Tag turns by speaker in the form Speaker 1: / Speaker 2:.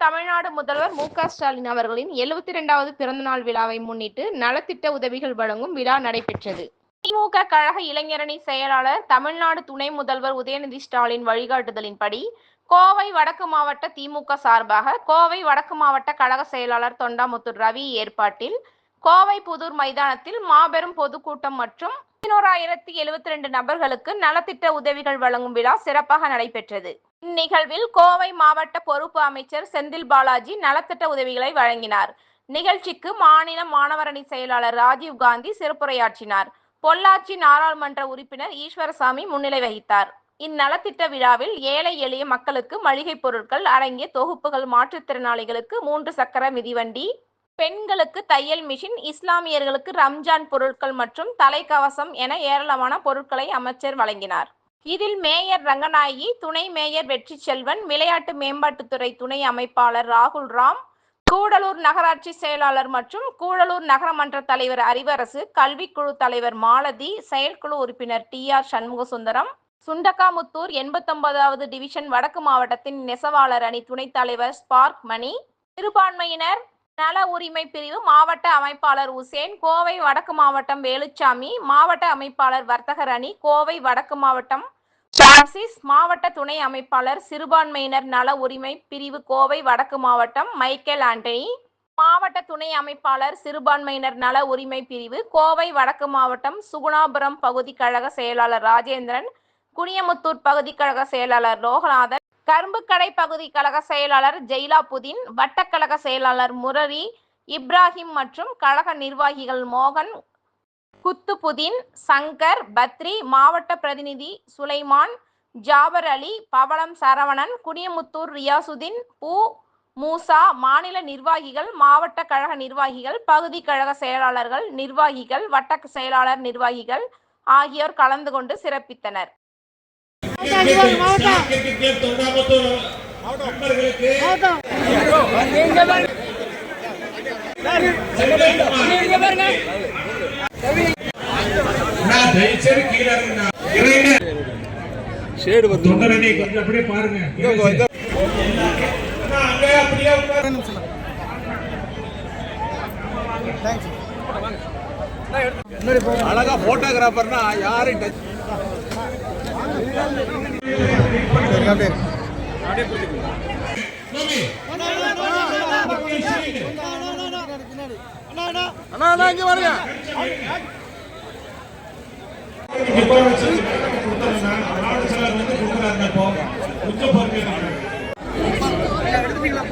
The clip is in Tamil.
Speaker 1: தமிழ்நாடு முதல்வர் மு க ஸ்டாலின் அவர்களின் எழுபத்தி இரண்டாவது பிறந்தநாள் விழாவை முன்னிட்டு நலத்திட்ட உதவிகள் வழங்கும் விழா நடைபெற்றது. திமுக கழக இளைஞரணி செயலாளர் தமிழ்நாடு துணை முதல்வர் உதயநிதி ஸ்டாலின் வழிகாட்டுதலின்படி கோவை வடக்கு மாவட்ட திமுக சார்பாக கோவை வடக்கு மாவட்ட கழக செயலாளர் தொண்டாமுத்தூர் ரவி ஏற்பாட்டில் கோவை புதூர் மைதானத்தில் மாபெரும் பொதுக்கூட்டம் மற்றும் பதினோராயிரத்தி எழுபத்தி ரெண்டு நபர்களுக்கு நலத்திட்ட உதவிகள் வழங்கும் விழா சிறப்பாக நடைபெற்றது. இந்நிகழ்வில் கோவை மாவட்ட பொறுப்பு அமைச்சர் செந்தில் பாலாஜி நலத்திட்ட உதவிகளை வழங்கினார். நிகழ்ச்சிக்கு மாநில மாணவரணி செயலாளர் ராஜீவ் காந்தி சிறப்புரையாற்றினார். பொள்ளாச்சி நாடாளுமன்ற உறுப்பினர் ஈஸ்வரசாமி முன்னிலை வகித்தார். இந்நலத்திட்ட விழாவில் ஏழை எளிய மக்களுக்கு மளிகை பொருட்கள் அடங்கிய தொகுப்புகள் மாற்றுத்திறனாளிகளுக்கு மூன்று சக்கர மிதிவண்டி பெண்களுக்கு தையல் மிஷின் இஸ்லாமியர்களுக்கு ரம்ஜான் பொருட்கள் மற்றும் தலைக்கவசம் என ஏராளமான பொருட்களை அமைச்சர் வழங்கினார். இதில் மேயர் ரங்கநாயகி துணை மேயர் வெற்றி செல்வன் விளையாட்டு மேம்பாட்டுத்துறை துணை அமைப்பாளர் ராகுல் ராம் கூடலூர் நகராட்சி செயலாளர் மற்றும் கூடலூர் நகரமன்ற தலைவர் அறிவரசு கல்விக்குழு தலைவர் மாலதி செயற்குழு உறுப்பினர் டி ஆர் சண்முகசுந்தரம் சுண்டக்காமுத்தூர் எண்பத்தொன்பதாவது டிவிஷன் வடக்கு மாவட்டத்தின் நெசவாளர் அணி துணைத் தலைவர் ஸ்பார்க் மணி சிறுபான்மையினர் நல உரிமை பிரிவு மாவட்ட அமைப்பாளர் உசேன் கோவை வடக்கு மாவட்டம் வேலுச்சாமி மாவட்ட அமைப்பாளர் வர்த்தகர் அணி கோவை வடக்கு மாவட்டம் பிரான்சிஸ் மாவட்ட துணை அமைப்பாளர் சிறுபான்மையினர் நல உரிமை பிரிவு கோவை வடக்கு மாவட்டம் மைக்கேல் ஆண்டனி. மாவட்ட துணை அமைப்பாளர் சிறுபான்மையினர் நல உரிமை பிரிவு கோவை வடக்கு மாவட்டம் சுகுணாபுரம் பகுதி கழக செயலாளர் ராஜேந்திரன் குனியமுத்தூர் பகுதி கழக செயலாளர் லோகநாதன் கரும்புக்கடை பகுதி கழக செயலாளர் ஜெயிலாபுதீன் வட்டக்கழக செயலாளர் முரளி இப்ராஹிம் மற்றும் கழக நிர்வாகிகள் மோகன் குத்துபுதீன் சங்கர் பத்ரி மாவட்ட பிரதிநிதி சுலைமான் ஜாபர் அலி பவளம் சரவணன் குனியமுத்தூர் ரியாசுதீன் பூ மூசா மாநில நிர்வாகிகள் மாவட்ட கழக நிர்வாகிகள் பகுதி கழக செயலாளர்கள் நிர்வாகிகள் வட்ட செயலாளர் நிர்வாகிகள் ஆகியோர் கலந்து கொண்டு சிறப்பித்தனர்.
Speaker 2: கிரிக்கெட்
Speaker 3: ஷேடு வந்து
Speaker 2: அப்படியே பாருங்க அப்படியே.
Speaker 3: அழகா போட்டோகிராஃபர்னா யாரும் டச்
Speaker 2: மாமி.
Speaker 3: அண்ணா அண்ணா இங்க வாருங்க
Speaker 2: எடுத்துட்டீங்களா